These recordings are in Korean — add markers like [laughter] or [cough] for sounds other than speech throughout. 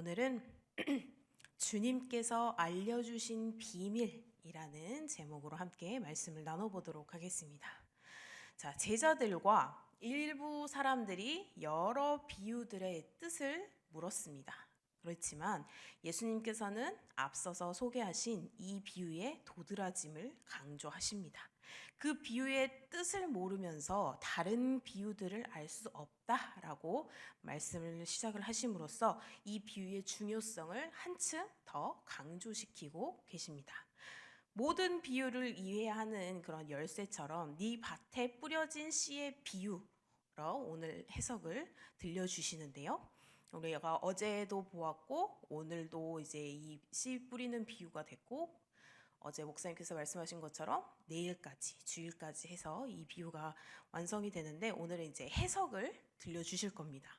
오늘은 [clears throat] 주님께서 알려주신 비밀이라는 제목으로 함께 말씀을 나눠보도록 하겠습니다. 자, 제자들과 일부 사람들이 여러 비유들의 뜻을 물었습니다. 그렇지만 예수님께서는 앞서서 소개하신 이 비유의 도드라짐을 강조하십니다. 그 비유의 뜻을 모르면서 다른 비유들을 알 수 없다라고 말씀을 시작을 하심으로써 이 비유의 중요성을 한층 더 강조시키고 계십니다. 모든 비유를 이해하는 그런 열쇠처럼 네 밭에 뿌려진 씨의 비유로 오늘 해석을 들려주시는데요. 우리가 어제도 보았고 오늘도 이제 이 씨 뿌리는 비유가 됐고 어제 목사님께서 말씀하신 것처럼 내일까지 주일까지 해서 이 비유가 완성이 되는데 오늘은 이제 해석을 들려주실 겁니다.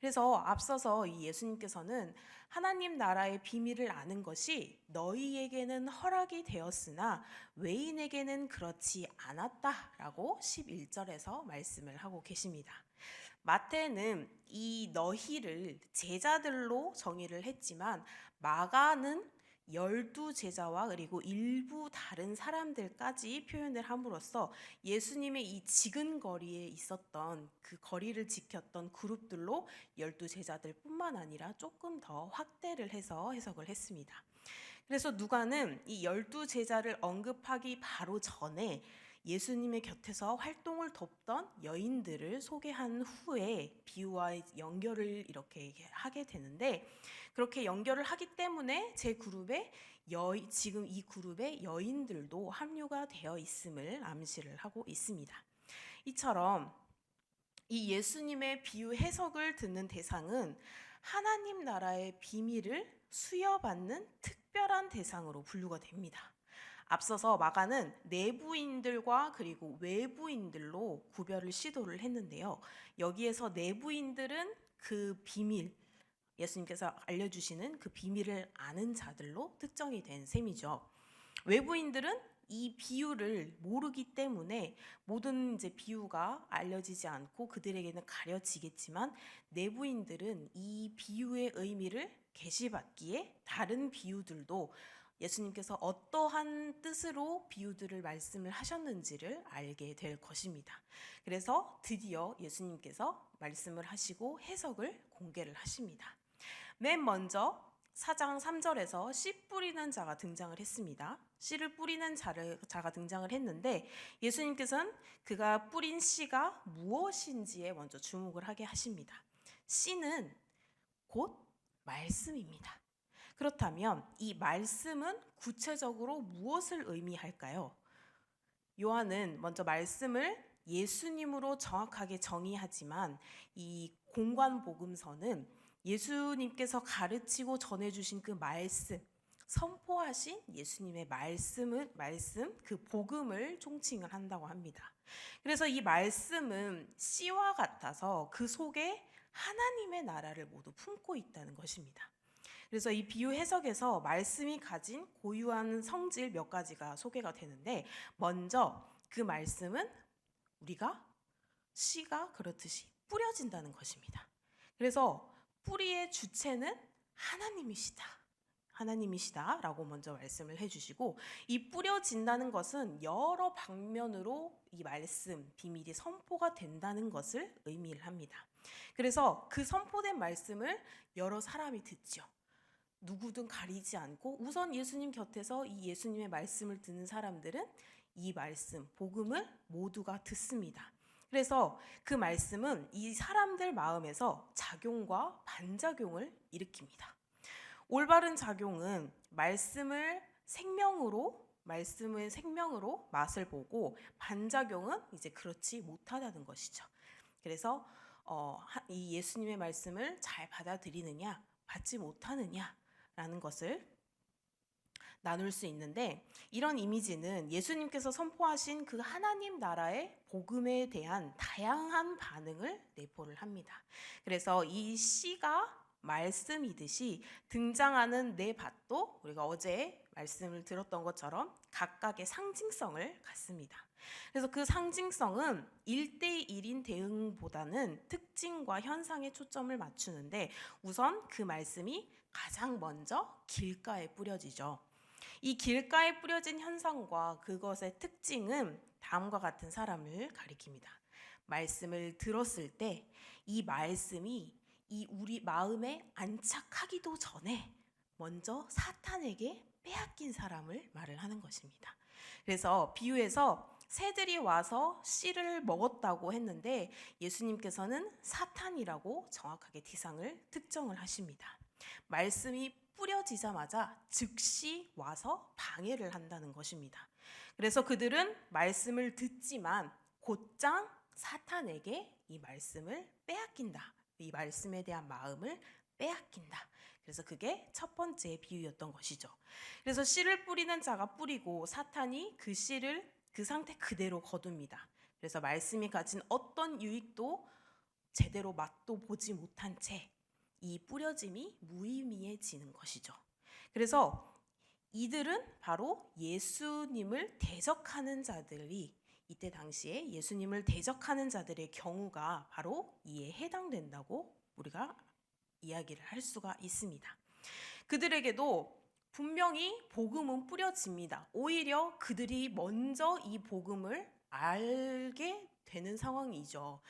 그래서 앞서서 이 예수님께서는 하나님 나라의 비밀을 아는 것이 너희에게는 허락이 되었으나 외인에게는 그렇지 않았다라고 11절에서 말씀을 하고 계십니다. 마태는 이 너희를 제자들로 정의를 했지만 마가는 열두 제자와 그리고 일부 다른 사람들까지 표현을 함으로써 예수님의 이 지근 거리에 있었던 그 거리를 지켰던 그룹들로 열두 제자들뿐만 아니라 조금 더 확대를 해서 해석을 했습니다. 그래서 누가는 이 열두 제자를 언급하기 바로 전에 예수님의 곁에서 활동을 돕던 여인들을 소개한 후에 비유와 연결을 이렇게 하게 되는데 그렇게 연결을 하기 때문에 제 그룹에 여, 지금 이 그룹에 여인들도 합류가 되어 있음을 암시를 하고 있습니다. 이처럼 이 예수님의 비유 해석을 듣는 대상은 하나님 나라의 비밀을 수여받는 특별한 대상으로 분류가 됩니다. 앞서서 마가는 내부인들과 그리고 외부인들로 구별을 시도를 했는데요. 여기에서 내부인들은 그 비밀, 예수님께서 알려주시는 그 비밀을 아는 자들로 특정이 된 셈이죠. 외부인들은 이 비유를 모르기 때문에 모든 이제 비유가 알려지지 않고 그들에게는 가려지겠지만 내부인들은 이 비유의 의미를 계시받기에 다른 비유들도 예수님께서 어떠한 뜻으로 비유들을 말씀을 하셨는지를 알게 될 것입니다. 그래서 드디어 예수님께서 말씀을 하시고 해석을 공개를 하십니다. 맨 먼저 4장 3절에서 씨 뿌리는 자가 등장을 했습니다. 씨를 뿌리는 자를, 자가 등장을 했는데 예수님께서는 그가 뿌린 씨가 무엇인지에 먼저 주목을 하게 하십니다. 씨는 곧 말씀입니다. 그렇다면 이 말씀은 구체적으로 무엇을 의미할까요? 요한은 먼저 말씀을 예수님으로 정확하게 정의하지만 이 공관 복음서는 예수님께서 가르치고 전해 주신 그 말씀 선포하신 예수님의 말씀을 말씀 그 복음을 총칭을 한다고 합니다. 그래서 이 말씀은 씨와 같아서 그 속에 하나님의 나라를 모두 품고 있다는 것입니다. 그래서 이 비유 해석에서 말씀이 가진 고유한 성질 몇 가지가 소개가 되는데 먼저 그 말씀은 우리가 씨가 그렇듯이 뿌려진다는 것입니다. 그래서 뿌리의 주체는 하나님이시다. 하나님이시다라고 먼저 말씀을 해주시고 이 뿌려진다는 것은 여러 방면으로 이 말씀 비밀이 선포가 된다는 것을 의미를 합니다. 그래서 그 선포된 말씀을 여러 사람이 듣죠. 누구든 가리지 않고 우선 예수님 곁에서 이 예수님의 말씀을 듣는 사람들은 이 말씀, 복음을 모두가 듣습니다. 그래서 그 말씀은 이 사람들 마음에서 작용과 반작용을 일으킵니다. 올바른 작용은 말씀을 생명으로 말씀의 생명으로 맛을 보고 반작용은 이제 그렇지 못하다는 것이죠. 그래서 어, 이 예수님의 말씀을 잘 받아들이느냐 받지 못하느냐 라는 것을 나눌 수 있는데 이런 이미지는 예수님께서 선포하신 그 하나님 나라의 복음에 대한 다양한 반응을 내포를 합니다. 그래서 이 씨가 말씀이듯이 등장하는 내 밭도 우리가 어제 말씀을 들었던 것처럼 각각의 상징성을 갖습니다. 그래서 그 상징성은 1대1인 대응보다는 특징과 현상에 초점을 맞추는데 우선 그 말씀이 가장 먼저 길가에 뿌려지죠. 이 길가에 뿌려진 현상과 그것의 특징은 다음과 같은 사람을 가리킵니다. 말씀을 들었을 때 이 말씀이 이 우리 마음에 안착하기도 전에 먼저 사탄에게 빼앗긴 사람을 말을 하는 것입니다. 그래서 비유에서 새들이 와서 씨를 먹었다고 했는데 예수님께서는 사탄이라고 정확하게 대상을 특정을 하십니다. 말씀이 뿌려지자마자 즉시 와서 방해를 한다는 것입니다. 그래서 그들은 말씀을 듣지만 곧장 사탄에게 이 말씀을 빼앗긴다. 이 말씀에 대한 마음을 빼앗긴다. 그래서 그게 첫 번째 비유였던 것이죠. 그래서 씨를 뿌리는 자가 뿌리고 사탄이 그 씨를 그 상태 그대로 거둡니다. 그래서 말씀이 가진 어떤 유익도 제대로 맛도 보지 못한 채 이 뿌려짐이 무의미해지는 것이죠. 그래서 이들은 바로 예수님을 대적하는 자들이 이때 당시에 예수님을 대적하는 자들의 경우가 바로 이에 해당된다고 우리가 이야기를 할 수가 있습니다. 그들에게도 분명히 복음은 뿌려집니다. 오히려 그들이 먼저 이 복음을 알게 되는 상황이죠.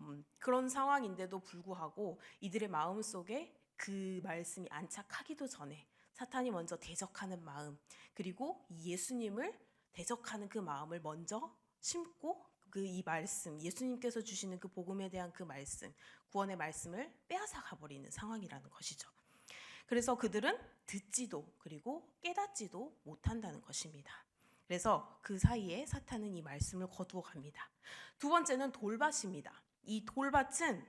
음, 그런 상황인데도 불구하고 이들의 마음 속에 그 말씀이 안착하기도 전에 사탄이 먼저 대적하는 마음, 그리고 예수님을 대적하는 그 마음을 먼저 심고 그 이 말씀, 예수님께서 주시는 그 복음에 대한 그 말씀, 구원의 말씀을 빼앗아 가버리는 상황이라는 것이죠. 그래서 그들은 듣지도 그리고 깨닫지도 못한다는 것입니다. 그래서 그 사이에 사탄은 이 말씀을 거두어 갑니다. 두 번째는 돌밭입니다. 이 돌밭은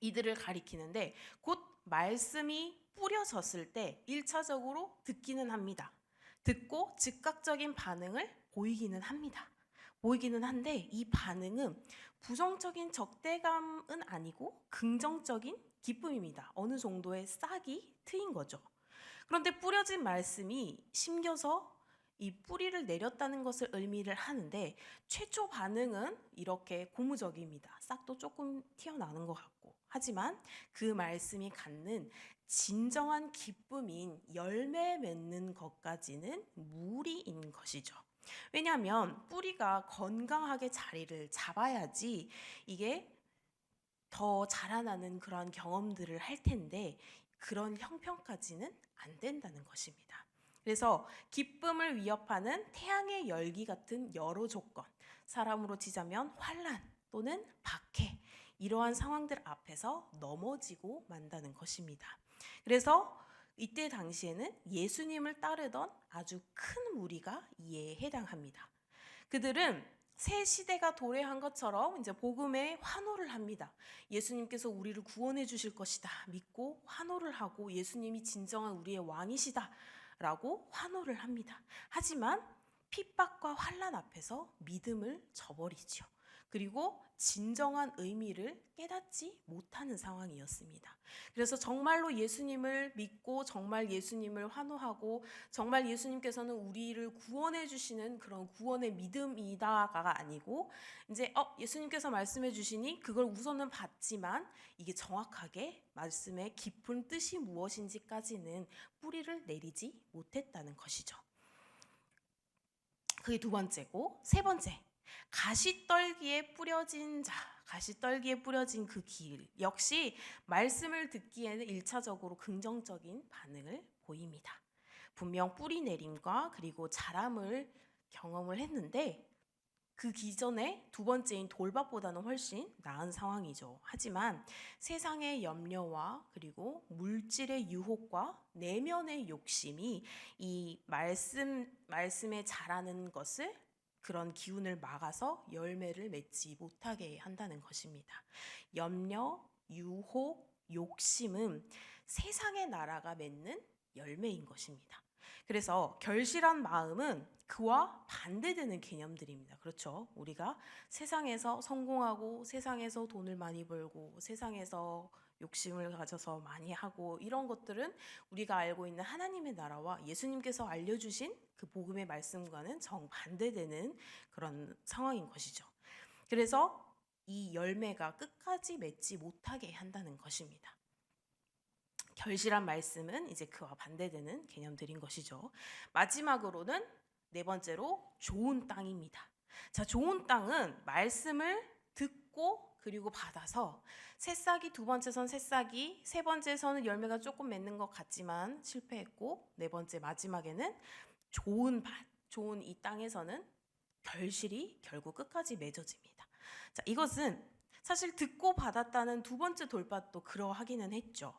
이들을 가리키는데 곧 말씀이 뿌려졌을 때 1차적으로 듣기는 합니다. 듣고 즉각적인 반응을 보이기는 합니다. 보이기는 한데 이 반응은 부정적인 적대감은 아니고 긍정적인 기쁨입니다. 어느 정도의 싹이 트인 거죠. 그런데 뿌려진 말씀이 심겨서 이 뿌리를 내렸다는 것을 의미를 하는데 최초 반응은 이렇게 고무적입니다. 싹도 조금 튀어나오는 것 같고. 하지만 그 말씀이 갖는 진정한 기쁨인 열매 맺는 것까지는 무리인 것이죠. 왜냐하면 뿌리가 건강하게 자리를 잡아야지 이게 더 자라나는 그런 경험들을 할 텐데 그런 형편까지는 안 된다는 것입니다. 그래서 기쁨을 위협하는 태양의 열기 같은 여러 조건, 사람으로 치자면 환란 또는 박해 이러한 상황들 앞에서 넘어지고 만다는 것입니다. 그래서 이때 당시에는 예수님을 따르던 아주 큰 무리가 이에 해당합니다. 그들은 새 시대가 도래한 것처럼 이제 복음에 환호를 합니다. 예수님께서 우리를 구원해 주실 것이다. 믿고 환호를 하고 예수님이 진정한 우리의 왕이시다. 라고 환호를 합니다. 하지만 핍박과 환란 앞에서 믿음을 저버리죠. 그리고 진정한 의미를 깨닫지 못하는 상황이었습니다. 그래서 정말로 예수님을 믿고 정말 예수님을 환호하고 정말 예수님께서는 우리를 구원해 주시는 그런 구원의 믿음이다가 아니고 이제 어 예수님께서 말씀해 주시니 그걸 우선은 받지만 이게 정확하게 말씀의 깊은 뜻이 무엇인지까지는 뿌리를 내리지 못했다는 것이죠. 그게 두 번째고 세 번째 가시떨기에 뿌려진 자, 가시떨기에 뿌려진 그 길 역시 말씀을 듣기에는 일차적으로 긍정적인 반응을 보입니다. 분명 뿌리 내림과 그리고 자람을 경험을 했는데 그 기존의 두 번째인 돌밭보다는 훨씬 나은 상황이죠. 하지만 세상의 염려와 그리고 물질의 유혹과 내면의 욕심이 이 말씀 말씀에 자라는 것을 그런 기운을 막아서 열매를 맺지 못하게 한다는 것입니다. 염려, 유혹, 욕심은 세상의 나라가 맺는 열매인 것입니다. 그래서 결실한 마음은 그와 반대되는 개념들입니다. 그렇죠? 우리가 세상에서 성공하고 세상에서 돈을 많이 벌고 세상에서 욕심을 가져서 많이 하고 이런 것들은 우리가 알고 있는 하나님의 나라와 예수님께서 알려주신 그 복음의 말씀과는 정반대되는 그런 상황인 것이죠. 그래서 이 열매가 끝까지 맺지 못하게 한다는 것입니다. 결실한 말씀은 이제 그와 반대되는 개념들인 것이죠. 마지막으로는 네 번째로 좋은 땅입니다. 자, 좋은 땅은 말씀을 듣고 그리고 받아서 새싹이 두 번째 선 새싹이 세 번째서는 열매가 조금 맺는 것 같지만 실패했고 네 번째 마지막에는 좋은 밭, 좋은 이 땅에서는 결실이 결국 끝까지 맺어집니다. 자, 이것은 사실 듣고 받았다는 두 번째 돌밭도 그러하기는 했죠.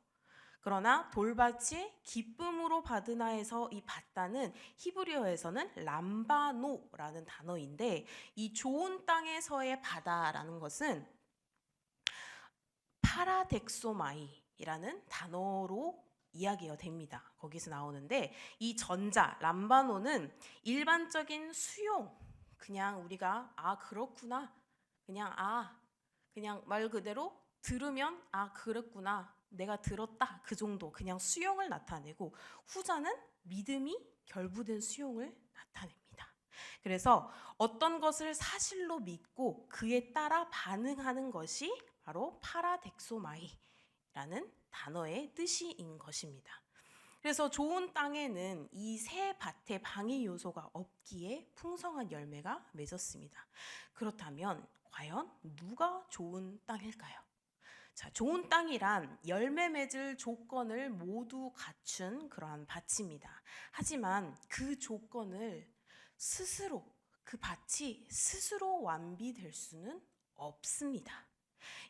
그러나 돌밭이 기쁨으로 받으나에서 이 받다는 히브리어에서는 람바노라는 단어인데 이 좋은 땅에서의 바다라는 것은 파라덱소마이라는 단어로 이야기가 됩니다. 거기서 나오는데 이 전자 람바노는 일반적인 수용 그냥 우리가 아 그렇구나 그냥 아 그냥 말 그대로 들으면 아 그랬구나 내가 들었다 그 정도 그냥 수용을 나타내고 후자는 믿음이 결부된 수용을 나타냅니다. 그래서 어떤 것을 사실로 믿고 그에 따라 반응하는 것이 바로 파라덱소마이라는 단어의 뜻인 것입니다. 그래서 좋은 땅에는 이새 밭의 방해 요소가 없기에 풍성한 열매가 맺었습니다. 그렇다면 과연 누가 좋은 땅일까요? 자, 좋은 땅이란 열매 맺을 조건을 모두 갖춘 그러한 밭입니다. 하지만 그 조건을 스스로 그 밭이 스스로 완비될 수는 없습니다.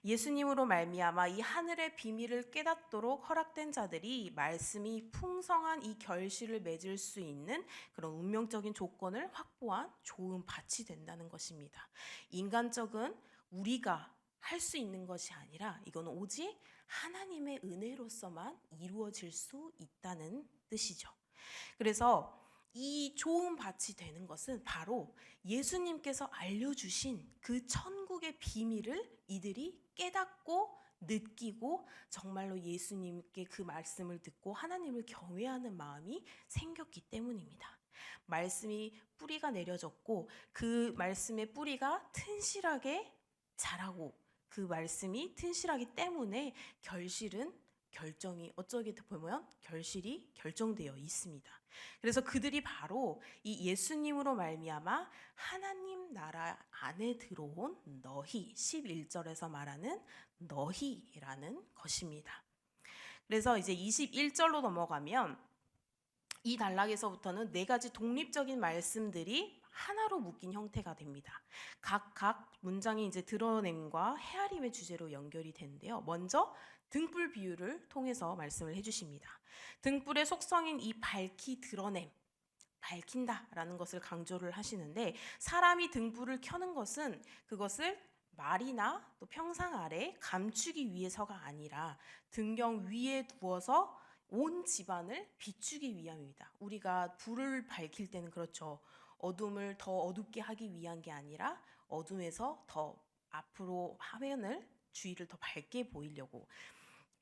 예수님으로 말미암아 이 하늘의 비밀을 깨닫도록 허락된 자들이 말씀이 풍성한 이 결실을 맺을 수 있는 그런 운명적인 조건을 확보한 좋은 밭이 된다는 것입니다. 인간적은 우리가 할 수 있는 것이 아니라 이건 오직 하나님의 은혜로서만 이루어질 수 있다는 뜻이죠. 그래서 이 좋은 밭이 되는 것은 바로 예수님께서 알려주신 그 천국의 비밀을 이들이 깨닫고 느끼고 정말로 예수님께 그 말씀을 듣고 하나님을 경외하는 마음이 생겼기 때문입니다. 말씀이 뿌리가 내려졌고 그 말씀의 뿌리가 튼실하게 자라고 그 말씀이 튼실하기 때문에 결실은 결정이 어쩌게 보면 결실이 결정되어 있습니다. 그래서 그들이 바로 이 예수님으로 말미암아 하나님 나라 안에 들어온 너희 11절에서 말하는 너희라는 것입니다. 그래서 이제 21절로 넘어가면 이 단락에서부터는 네 가지 독립적인 말씀들이 하나로 묶인 형태가 됩니다. 각각 문장이 이제 드러냄과 헤아림의 주제로 연결이 되는데요. 먼저 등불 비유를 통해서 말씀을 해주십니다. 등불의 속성인 이 밝히 드러냄, 밝힌다라는 것을 강조를 하시는데 사람이 등불을 켜는 것은 그것을 말이나 또 평상 아래 감추기 위해서가 아니라 등경 위에 두어서 온 집안을 비추기 위함입니다. 우리가 불을 밝힐 때는 그렇죠. 어둠을 더 어둡게 하기 위한 게 아니라 어둠에서 더 앞으로 화면을 주위를 더 밝게 보이려고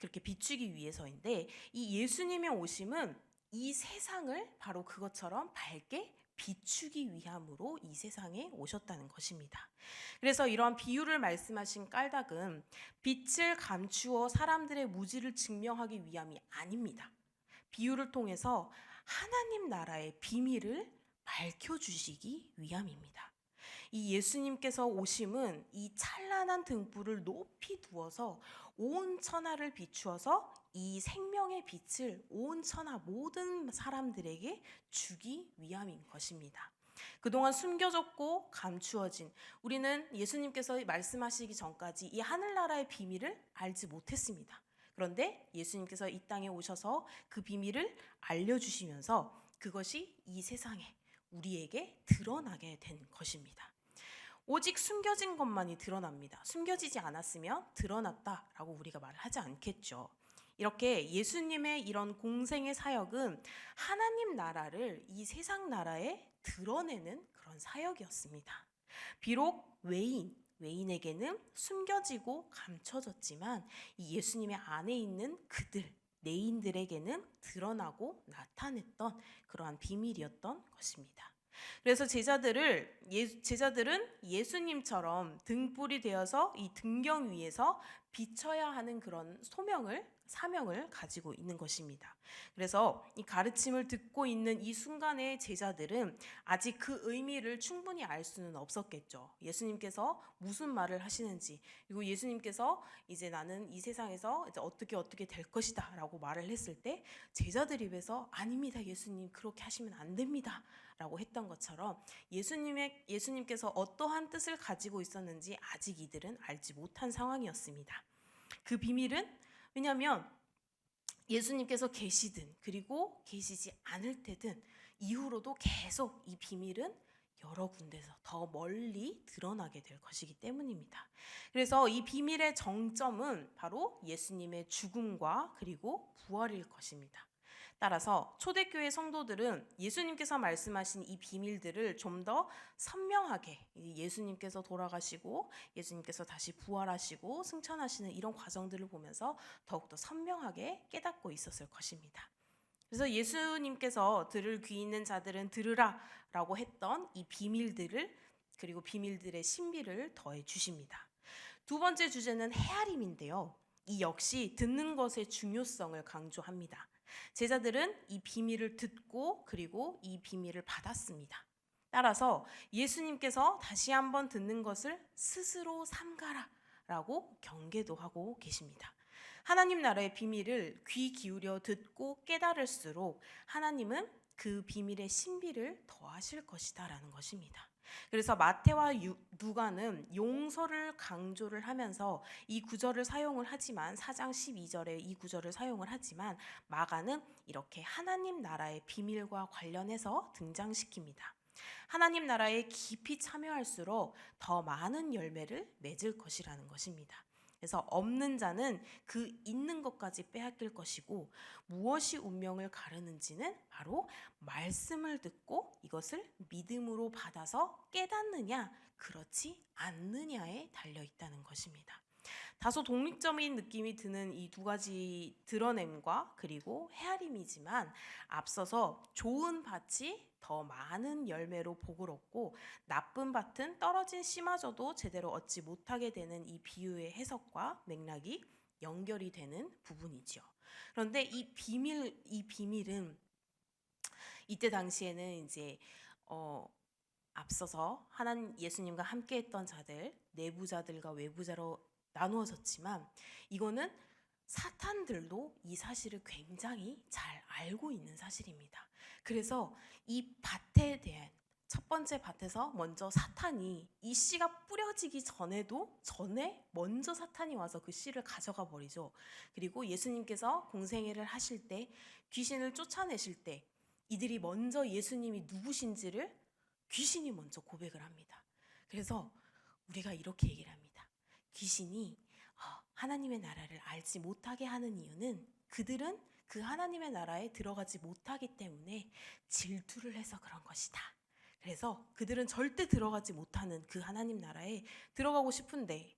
그렇게 비추기 위해서인데 이 예수님의 오심은 이 세상을 바로 그것처럼 밝게 비추기 위함으로 이 세상에 오셨다는 것입니다. 그래서 이러한 비유를 말씀하신 깔닥은 빛을 감추어 사람들의 무지를 증명하기 위함이 아닙니다. 비유를 통해서 하나님 나라의 비밀을 밝혀주시기 위함입니다. 이 예수님께서 오심은 이 찬란한 등불을 높이 두어서 온 천하를 비추어서 이 생명의 빛을 온 천하 모든 사람들에게 주기 위함인 것입니다. 그동안 숨겨졌고 감추어진 우리는 예수님께서 말씀하시기 전까지 이 하늘나라의 비밀을 알지 못했습니다. 그런데 예수님께서 이 땅에 오셔서 그 비밀을 알려주시면서 그것이 이 세상에 우리에게 드러나게 된 것입니다. 오직 숨겨진 것만이 드러납니다. 숨겨지지 않았으면 드러났다라고 우리가 말을 하지 않겠죠. 이렇게 예수님의 이런 공생의 사역은 하나님 나라를 이 세상 나라에 드러내는 그런 사역이었습니다. 비록 외인, 외인에게는 숨겨지고 감춰졌지만 이 예수님의 안에 있는 그들 내인들에게는 드러나고 나타냈던 그러한 비밀이었던 것입니다. 그래서 제자들을 예, 제자들은 예수님처럼 등불이 되어서 이 등경 위에서 비춰야 하는 그런 소명을 사명을 가지고 있는 것입니다. 그래서 이 가르침을 듣고 있는 이 순간의 제자들은 아직 그 의미를 충분히 알 수는 없었겠죠. 예수님께서 무슨 말을 하시는지 그리고 예수님께서 이제 나는 이 세상에서 이제 어떻게 어떻게 될 것이다 라고 말을 했을 때 제자들 입에서 아닙니다 예수님 그렇게 하시면 안 됩니다. 라고 했던 것처럼 예수님의 예수님께서 어떠한 뜻을 가지고 있었는지 아직 이들은 알지 못한 상황이었습니다. 그 비밀은 왜냐하면 예수님께서 계시든 그리고 계시지 않을 때든 이후로도 계속 이 비밀은 여러 군데서 더 멀리 드러나게 될 것이기 때문입니다. 그래서 이 비밀의 정점은 바로 예수님의 죽음과 그리고 부활일 것입니다. 따라서 초대교회 성도들은 예수님께서 말씀하신 이 비밀들을 좀 더 선명하게 예수님께서 돌아가시고 예수님께서 다시 부활하시고 승천하시는 이런 과정들을 보면서 더욱더 선명하게 깨닫고 있었을 것입니다. 그래서 예수님께서 들을 귀 있는 자들은 들으라 라고 했던 이 비밀들을 그리고 비밀들의 신비를 더해 주십니다. 두 번째 주제는 헤아림인데요. 이 역시 듣는 것의 중요성을 강조합니다. 제자들은 이 비밀을 듣고 그리고 이 비밀을 받았습니다. 따라서 예수님께서 다시 한번 듣는 것을 스스로 삼가라 라고 경계도 하고 계십니다. 하나님 나라의 비밀을 귀 기울여 듣고 깨달을수록 하나님은 그 비밀의 신비를 더하실 것이다라는 것입니다. 그래서 마태와 누가는 용서를 강조를 하면서 이 구절을 사용을 하지만 4장 12절에 이 구절을 사용을 하지만 마가는 이렇게 하나님 나라의 비밀과 관련해서 등장시킵니다. 하나님 나라에 깊이 참여할수록 더 많은 열매를 맺을 것이라는 것입니다. 그래서 없는 자는 그 있는 것까지 빼앗길 것이고 무엇이 운명을 가르는지는 바로 말씀을 듣고 이것을 믿음으로 받아서 깨닫느냐 그렇지 않느냐에 달려 있다는 것입니다. 다소 독립적인 느낌이 드는 이 두 가지 드러냄과 그리고 헤아림이지만 앞서서 좋은 밭이 더 많은 열매로 복을 얻고 나쁜 밭은 떨어진 씨마저도 제대로 얻지 못하게 되는 이 비유의 해석과 맥락이 연결이 되는 부분이죠. 그런데 이 비밀 이 비밀은 이때 당시에는 이제 어 앞서서 하나님 예수님과 함께했던 자들 내부자들과 외부자로 나누어졌지만 이거는 사탄들도 이 사실을 굉장히 잘 알고 있는 사실입니다. 그래서 이 밭에 대한 첫 번째 밭에서 먼저 사탄이 이 씨가 뿌려지기 전에도 전에 먼저 사탄이 와서 그 씨를 가져가 버리죠. 그리고 예수님께서 공생애를 하실 때 귀신을 쫓아내실 때 이들이 먼저 예수님이 누구신지를 귀신이 먼저 고백을 합니다. 그래서 우리가 이렇게 얘기를 합니다. 귀신이 어, 하나님의 나라를 알지 못하게 하는 이유는 그들은 그 하나님의 나라에 들어가지 못하기 때문에 질투를 해서 그런 것이다. 그래서 그들은 절대 들어가지 못하는 그 하나님 나라에 들어가고 싶은데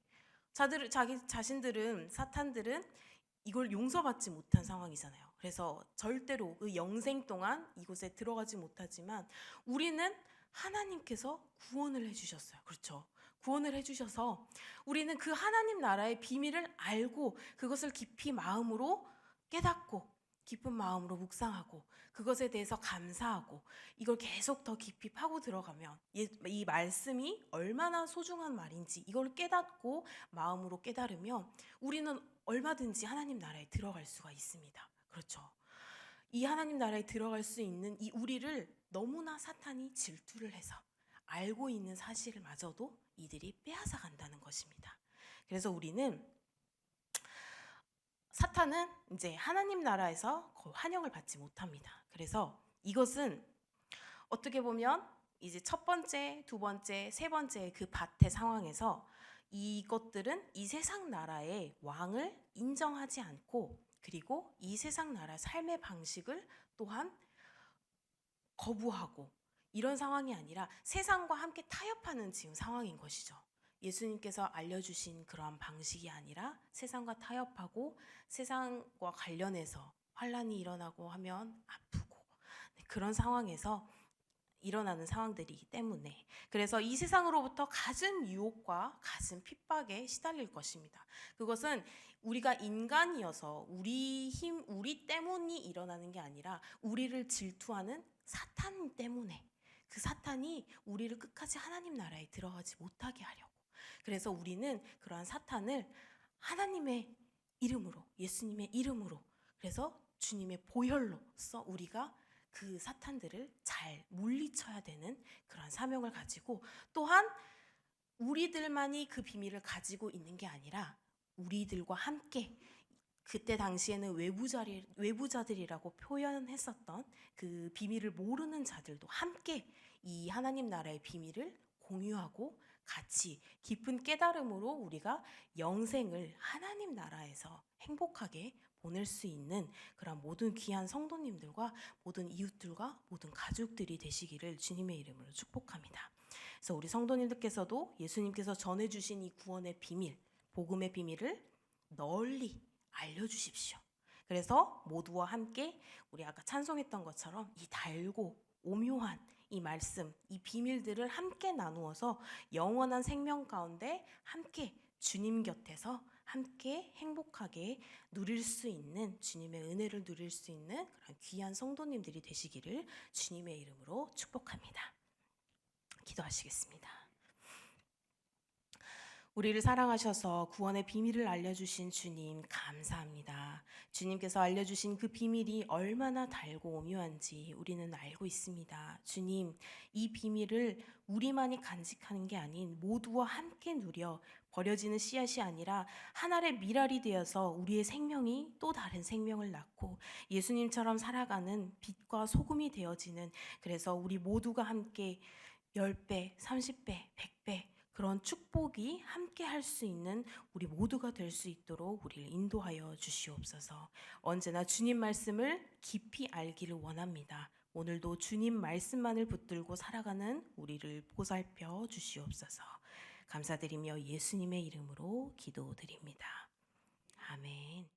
자들 자기 자신들은 사탄들은 이걸 용서받지 못한 상황이잖아요. 그래서 절대로 그 영생 동안 이곳에 들어가지 못하지만 우리는 하나님께서 구원을 해주셨어요. 그렇죠? 구원을 해주셔서 우리는 그 하나님 나라의 비밀을 알고 그것을 깊이 마음으로 깨닫고 기쁜 마음으로 묵상하고 그것에 대해서 감사하고 이걸 계속 더 깊이 파고 들어가면 이 말씀이 얼마나 소중한 말인지 이걸 깨닫고 마음으로 깨달으면 우리는 얼마든지 하나님 나라에 들어갈 수가 있습니다. 그렇죠. 이 하나님 나라에 들어갈 수 있는 이 우리를 너무나 사탄이 질투를 해서 알고 있는 사실을마저도 이들이 빼앗아 간다는 것입니다. 그래서 우리는 사탄은 이제 하나님 나라에서 환영을 받지 못합니다. 그래서 이것은 어떻게 보면 이제 첫 번째, 두 번째, 세 번째 그 밭의 상황에서 이것들은 이 세상 나라의 왕을 인정하지 않고 그리고 이 세상 나라 삶의 방식을 또한 거부하고 이런 상황이 아니라 세상과 함께 타협하는 지금 상황인 것이죠. 예수님께서 알려주신 그러한 방식이 아니라 세상과 타협하고 세상과 관련해서 환란이 일어나고 하면 아프고 네, 그런 상황에서 일어나는 상황들이기 때문에 그래서 이 세상으로부터 갖은 유혹과 갖은 핍박에 시달릴 것입니다. 그것은 우리가 인간이어서 우리 힘, 우리 때문이 일어나는 게 아니라 우리를 질투하는 사탄 때문에 그 사탄이 우리를 끝까지 하나님 나라에 들어가지 못하게 하려고. 그래서 우리는 그러한 사탄을 하나님의 이름으로, 예수님의 이름으로, 그래서 주님의 보혈로서 우리가 그 사탄들을 잘 물리쳐야 되는 그런 사명을 가지고 또한 우리들만이 그 비밀을 가지고 있는 게 아니라 우리들과 함께 그때 당시에는 외부자리, 외부자들이라고 표현했었던 그 비밀을 모르는 자들도 함께 이 하나님 나라의 비밀을 공유하고 같이 깊은 깨달음으로 우리가 영생을 하나님 나라에서 행복하게 보낼 수 있는 그런 모든 귀한 성도님들과 모든 이웃들과 모든 가족들이 되시기를 주님의 이름으로 축복합니다. 그래서 우리 성도님들께서도 예수님께서 전해주신 이 구원의 비밀, 복음의 비밀을 널리 알려주십시오. 그래서 모두와 함께 우리 아까 찬송했던 것처럼 이 달고 오묘한 이 말씀, 이 비밀들을 함께 나누어서 영원한 생명 가운데 함께 주님 곁에서 함께 행복하게 누릴 수 있는 주님의 은혜를 누릴 수 있는 그런 귀한 성도님들이 되시기를 주님의 이름으로 축복합니다. 기도하시겠습니다. 우리를 사랑하셔서 구원의 비밀을 알려주신 주님 감사합니다. 주님께서 알려주신 그 비밀이 얼마나 달고 오묘한지 우리는 알고 있습니다. 주님, 이 비밀을 우리만이 간직하는 게 아닌 모두와 함께 누려 버려지는 씨앗이 아니라 하늘의 미랄이 되어서 우리의 생명이 또 다른 생명을 낳고 예수님처럼 살아가는 빛과 소금이 되어지는 그래서 우리 모두가 함께 10배, 30배, 100배 그런 축복이 함께 할 수 있는 우리 모두가 될 수 있도록 우리를 인도하여 주시옵소서. 언제나 주님 말씀을 깊이 알기를 원합니다. 오늘도 주님 말씀만을 붙들고 살아가는 우리를 보살펴 주시옵소서. 감사드리며 예수님의 이름으로 기도드립니다. 아멘.